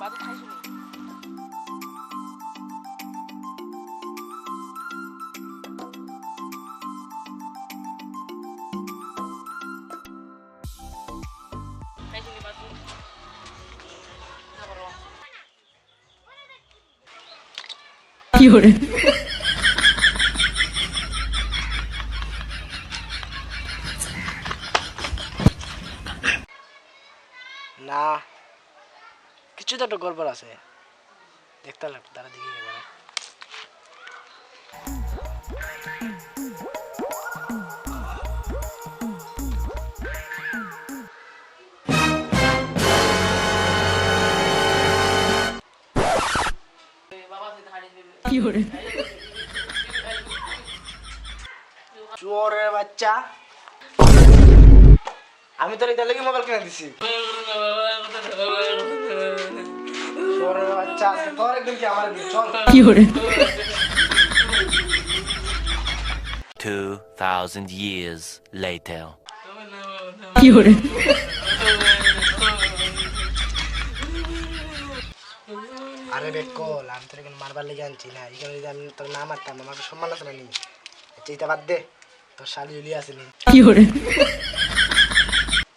나도 관심이. 관심이 맞고. 잡으러. 有人。না কিছু তো একটা গড়বড় আছে। দেখতে লাগবে তারা। চোরের বাচ্চা। আমি তো এটা লেগে মোবাইল কিনে দিছি। আজকে তোর একদম কি আমার একদিন? চল। 2,000 years later. আরে বেকল আমি তোর এখানে মারবার লেগে আনছি না এখানে যদি আমি তোর না মারতাম আমার তো সম্মান আছে না নি? আচ্ছা এটা বাদ দে তোর শালি উলি আসেনি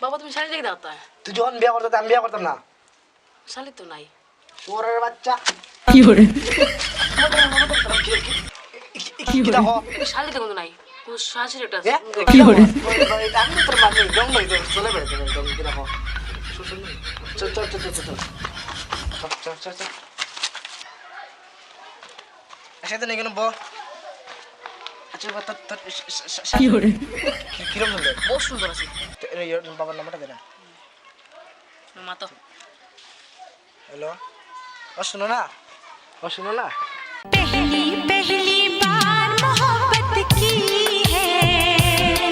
বাবা তুমি শাড়ি রেখে দাও তা। তুই যখন বিয়ে করতে আমি বিয়ে করতাম না। শাড়ি তো নাই। চোরের বাচ্চা। কি hore কি দেখো? শাড়ি তো কিন্তু নাই কোনো শাড়ি একটা এ? আছে কি হরে আমি তোর লই চলে বেড়ে দেবে জং কি দেখো শুন শুন চল চল চল চল চল চল চল চল চল একসাথে নিয়ে কেন বো আচ্ছা এবার তোর তোর কি hore কিরম হলো বহুত সুন্দর আছে বাবার নাম্বারটা দে না। হ্যালো? और सुनो ना और सुनो ना। पहली पहली बार मोहब्बत की है।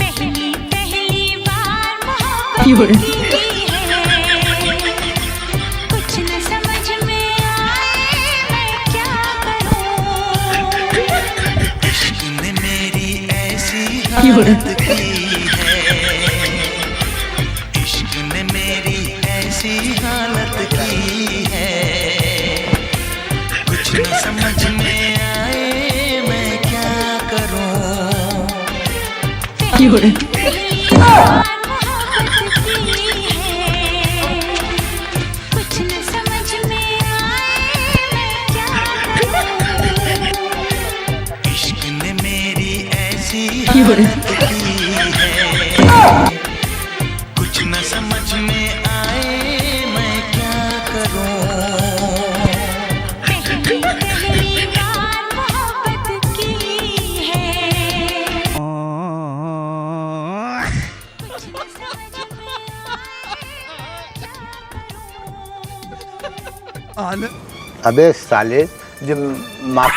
पहली पहली बार मोहब्बत की Thank you. কি করে? কি করে? अबे साले जब मार